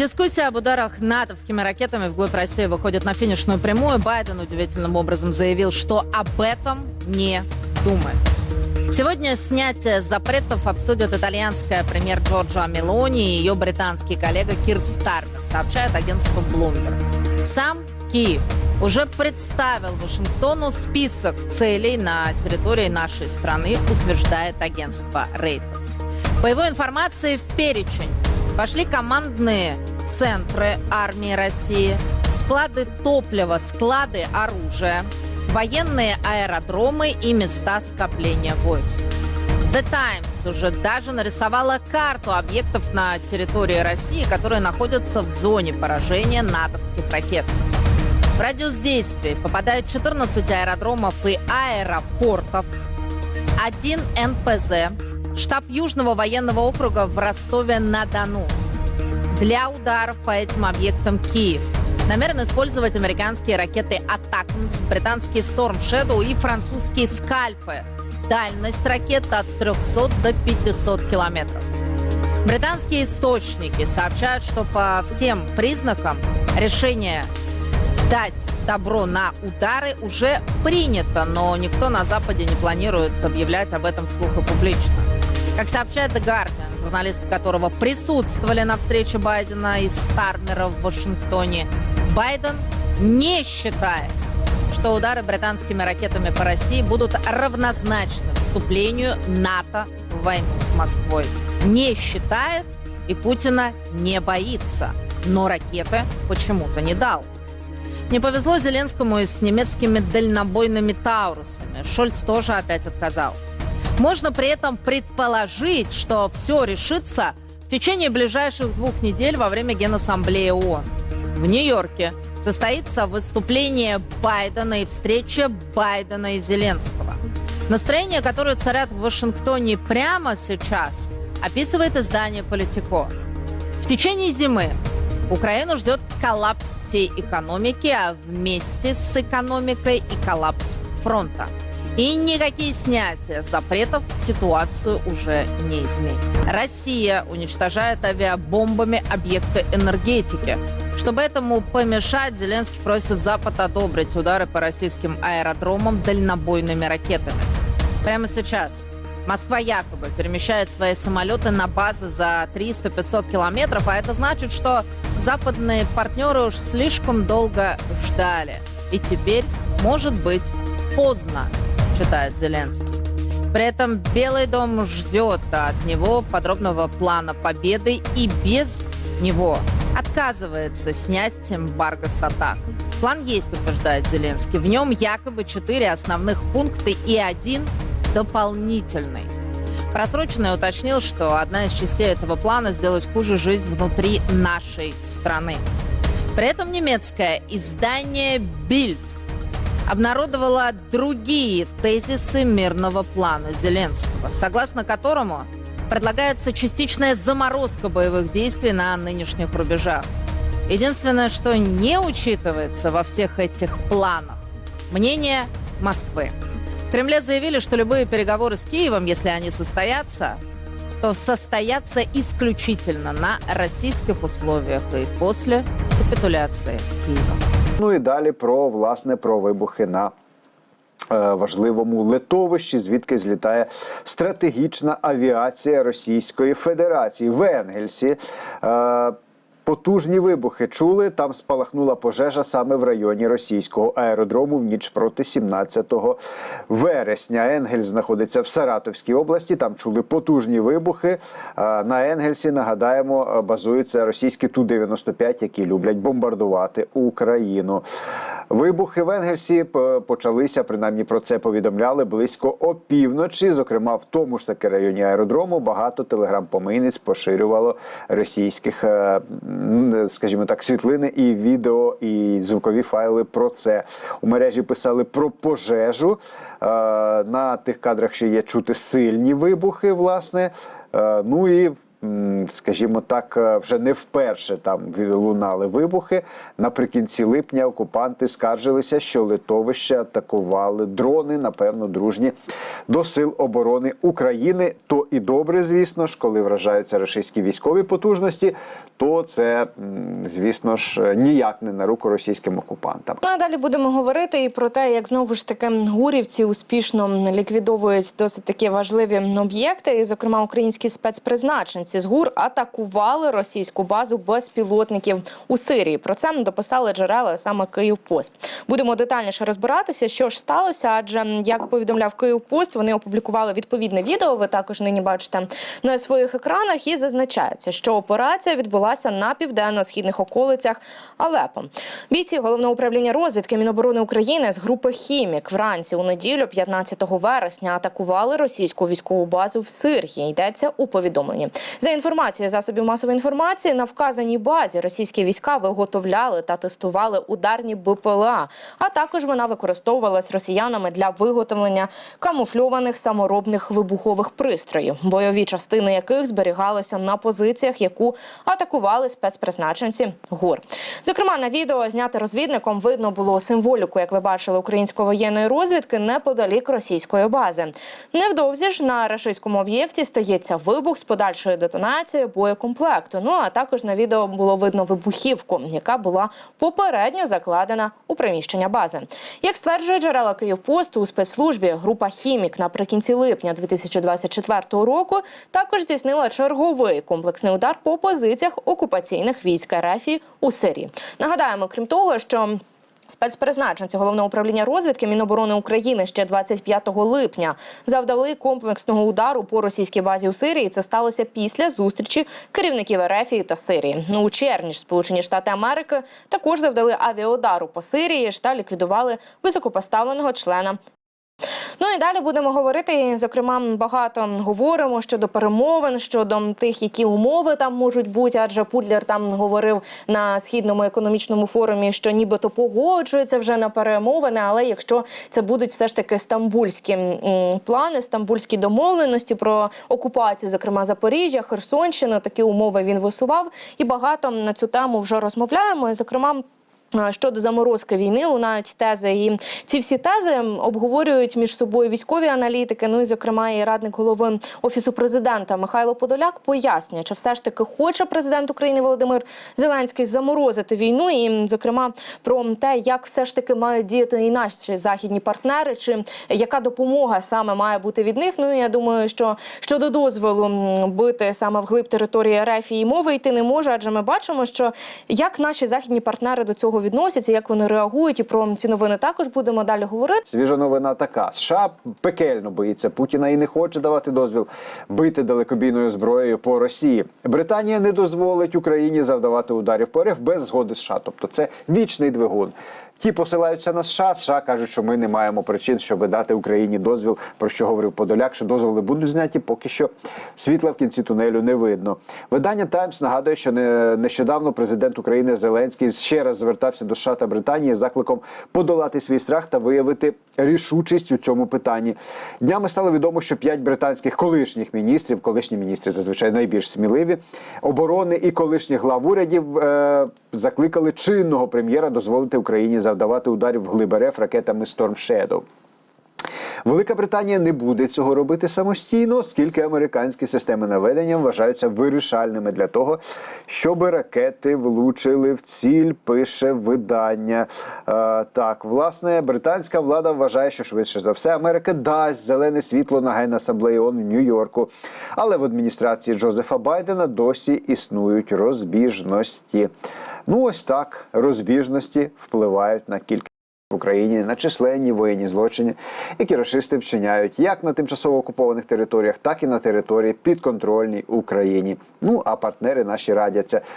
Дискуссия об ударах натовскими ракетами вглубь России выходит на финишную прямую. Байден удивительным образом заявил, что об этом не думает. Сегодня снятие запретов обсудят итальянская премьер Джорджа Мелони и ее британский коллега Кир Стармер, сообщает агентство Bloomberg. Сам Киев уже представил Вашингтону список целей на территории нашей страны, утверждает агентство Reuters. По его информации, в перечень вошли командные центры армии России, склады топлива, склады оружия, военные аэродромы и места скопления войск. The Times уже даже нарисовала карту объектов на территории России, которые находятся в зоне поражения натовских ракет. В радиус действия попадают 14 аэродромов и аэропортов, один НПЗ, штаб Южного военного округа в Ростове-на-Дону. Для ударов по этим объектам Киев намерен использовать американские ракеты «Атакмс», британские «Storm Shadow» и французские «Скальпы». Дальность ракет от 300 до 500 километров. Британские источники сообщают, что по всем признакам решение дать добро на удары уже принято, но никто на Западе не планирует объявлять об этом вслух и публично. Как сообщает The Guardian, журналисты которого присутствовали на встрече Байдена и Стармера в Вашингтоне, Байден не считает, что удары британскими ракетами по России будут равнозначны вступлению НАТО в войну с Москвой. Не считает и Путина не боится, но ракеты почему-то не дал. Не повезло Зеленскому и с немецкими дальнобойными Таурусами. Шольц тоже опять отказал. Можно при этом предположить, что все решится в течение ближайших двух недель во время Генассамблеи ООН. В Нью-Йорке состоится выступление Байдена и встреча Байдена и Зеленского. Настроение, которое царят в Вашингтоне прямо сейчас, описывает издание «Политико». В течение зимы Украину ждет коллапс всей экономики, а вместе с экономикой и коллапс фронта. И никакие снятия запретов ситуацию уже не изменят. Россия уничтожает авиабомбами объекты энергетики. Чтобы этому помешать, Зеленский просит Запад одобрить удары по российским аэродромам дальнобойными ракетами. Прямо сейчас Москва якобы перемещает свои самолеты на базы за 300-500 километров, а это значит, что западные партнеры уж слишком долго ждали. И теперь, может быть, поздно, считает Зеленский. При этом Белый дом ждет от него подробного плана победы и без него отказывается снять эмбарго с атак. План есть, утверждает Зеленский. В нем якобы четыре основных пункта и один дополнительный. Просроченный уточнил, что одна из частей этого плана сделать хуже жизнь внутри нашей страны. При этом немецкое издание Bild обнародовало другие тезисы мирного плана Зеленского, согласно которому предлагается частичная заморозка боевых действий на нынешних рубежах. Единственное, что не учитывается во всех этих планах – мнение Москвы. В Кремле заявили, что любые переговоры с Киевом, если они состоятся, то состоятся исключительно на российских условиях и после капитуляции Киева. Ну і далі про власне про вибухи на е, важливому литовищі, звідки злітає стратегічна авіація Російської Федерації в Енгельсі. Потужні вибухи чули. Там спалахнула пожежа саме в районі російського аеродрому в ніч проти 17 вересня. Енгельс знаходиться в Саратовській області. Там чули потужні вибухи. На Енгельсі нагадаємо, базуються російські Ту-95, які люблять бомбардувати Україну. Вибухи в Енгельсі почалися, принаймні про це повідомляли близько опівночі. Зокрема, в тому ж таки районі аеродрому багато телеграм-помийниць поширювало російських, е, скажімо так, світлини і відео, і звукові файли про це. У мережі писали про пожежу. Е, На тих кадрах ще є чути сильні вибухи, власне. Е, Ну і скажімо так, е, вже не вперше там лунали вибухи. Наприкінці липня окупанти скаржилися, що литовище атакували дрони, напевно, дружні до сил оборони України. То і добре, звісно ж, коли вражаються російські військові потужності, то це, звісно ж, ніяк не на руку російським окупантам. Ну а далі будемо говорити і про те, як знову ж таки гурівці успішно ліквідовують досить такі важливі об'єкти. І, зокрема, українські спецпризначенці з ГУР атакували російську базу безпілотників у Сирії. Про це дописали джерела саме Київпост. Будемо детальніше розбиратися, що ж сталося. Адже як повідомляв Київпост, вони опублікували відповідне відео. Ви також нині бачите на своїх екранах. І зазначається, що операція відбулася на південно-східних околицях Алепо. Бійці головного управління розвідки Міноборони України з групи Хімік вранці у неділю, 15 вересня, атакували російську військову базу в Сирії. Йдеться у повідомленні. За інформацією засобів масової інформації, на вказаній базі російські війська виготовляли та тестували ударні БПЛА, а також вона використовувалась росіянами для виготовлення камуфльованих саморобних вибухових пристроїв, бойові частини яких зберігалися на позиціях, яку атакували спецпризначенці ГУР. Зокрема, на відео зняте розвідником видно було символіку, як ви бачили, української воєнної розвідки неподалік російської бази. Невдовзі ж на рашистському об'єкті стається вибух з подальшою детонацією боєкомплекту. Ну а також на відео було видно вибухівку, яка була попередньо закладена у приміщення бази. Як стверджує джерела Київпосту у спецслужбі, група Хімік наприкінці липня 2024 року також здійснила черговий комплексний удар по позиціях окупаційних військ РФ у Сирії. Нагадаємо, крім того, що Спецпризначенці головного управління розвідки Міноборони України ще 25 липня завдали комплексного удару по російській базі у Сирії. Це сталося після зустрічі керівників РФ та Сирії. Ну у червні ж Сполучені Штати Америки також завдали авіаудару по Сирії ж та ліквідували високопоставленого члена Ну і далі будемо говорити. Зокрема, багато говоримо щодо перемовин, щодо тих, які умови там можуть бути. Адже Путлер там говорив на східному економічному форумі, що нібито погоджується вже на перемовини. Але якщо це будуть все ж таки стамбульські плани, стамбульські домовленості про окупацію, зокрема Запоріжжя, Херсонщини, такі умови він висував. І багато на цю тему вже розмовляємо. І, зокрема. Щодо заморозки війни лунають тези, і ці всі тези обговорюють між собою військові аналітики. Ну і зокрема, і радник голови офісу президента Михайло Подоляк пояснює, чи все ж таки хоче президент України Володимир Зеленський заморозити війну, і зокрема про те, як все ж таки мають діяти і наші західні партнери, чи яка допомога саме має бути від них. Ну і я думаю, що щодо дозволу бити саме вглиб території РФ і мови йти не може, адже ми бачимо, що як наші західні партнери до цього відносяться, як вони реагують, і про ці новини також будемо далі говорити. Свіжа новина така: США пекельно боїться Путіна і не хоче давати дозвіл бити далекобійною зброєю по Росії. Британія не дозволить Україні завдавати ударів по РФ без згоди США. Тобто це вічний двигун. Ті посилаються на США. США кажуть, що ми не маємо причин, щоб дати Україні дозвіл, про що говорив Подоляк, що дозволи будуть зняті, поки що світла в кінці тунелю не видно. Видання Таймс нагадує, що не- нещодавно президент України Зеленський ще раз звертався до США та Британії з закликом подолати свій страх та виявити рішучість у цьому питанні. Днями стало відомо, що п'ять британських колишніх міністрів, колишні міністри зазвичай найбільш сміливі, оборони і колишніх глав урядів е, закликали чинного прем'єра дозволити Україні завдавати ударів в РФ ракетами Storm Shadow. Велика Британія не буде цього робити самостійно, оскільки американські системи наведення вважаються вирішальними для того, щоб ракети влучили в ціль. Пише видання. Е, так, власне, британська влада вважає, що швидше за все Америка дасть зелене світло на генасамблеї ООН в Нью-Йорку. Але в адміністрації Джозефа Байдена досі існують розбіжності. Ну ось так розбіжності впливають на кількість в Україні на численні воєнні злочини, які рашисти вчиняють як на тимчасово окупованих територіях, так і на території підконтрольній Україні. Ну а партнери наші радяться